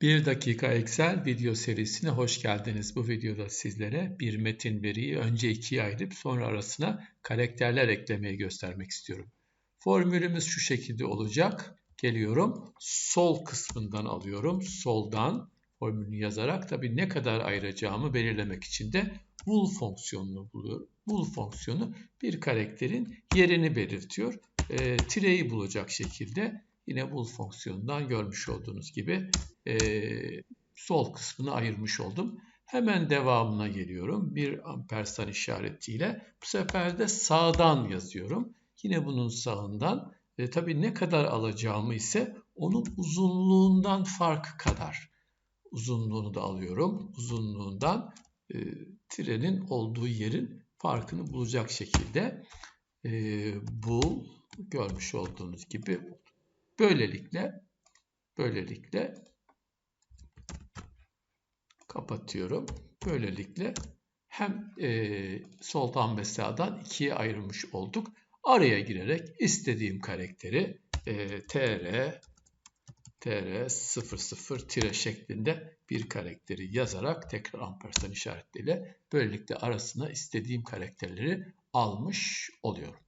1 dakika Excel video serisine hoş geldiniz. Bu videoda sizlere bir metin veriyi önce ikiye ayırıp sonra arasına karakterler eklemeyi göstermek istiyorum. Formülümüz şu şekilde olacak. Geliyorum. Sol kısmından alıyorum. Soldan formülünü yazarak tabii ne kadar ayıracağımı belirlemek için de bool fonksiyonunu buluyorum. Bool fonksiyonu bir karakterin yerini belirtiyor. E, tireyi bulacak şekilde Yine bool fonksiyonundan görmüş olduğunuz gibi e, sol kısmını ayırmış oldum. Hemen devamına geliyorum. Bir ampersand işaretiyle bu sefer de sağdan yazıyorum. Yine bunun sağından e, tabii ne kadar alacağımı ise onun uzunluğundan fark kadar uzunluğunu da alıyorum. Uzunluğundan e, trenin olduğu yerin farkını bulacak şekilde e, bu görmüş olduğunuz gibi Böylelikle böylelikle kapatıyorum. Böylelikle hem e, soldan ve sağdan ikiye ayrılmış olduk. Araya girerek istediğim karakteri e, tr tr 00 tire şeklinde bir karakteri yazarak tekrar ampersand işaretleriyle böylelikle arasına istediğim karakterleri almış oluyorum.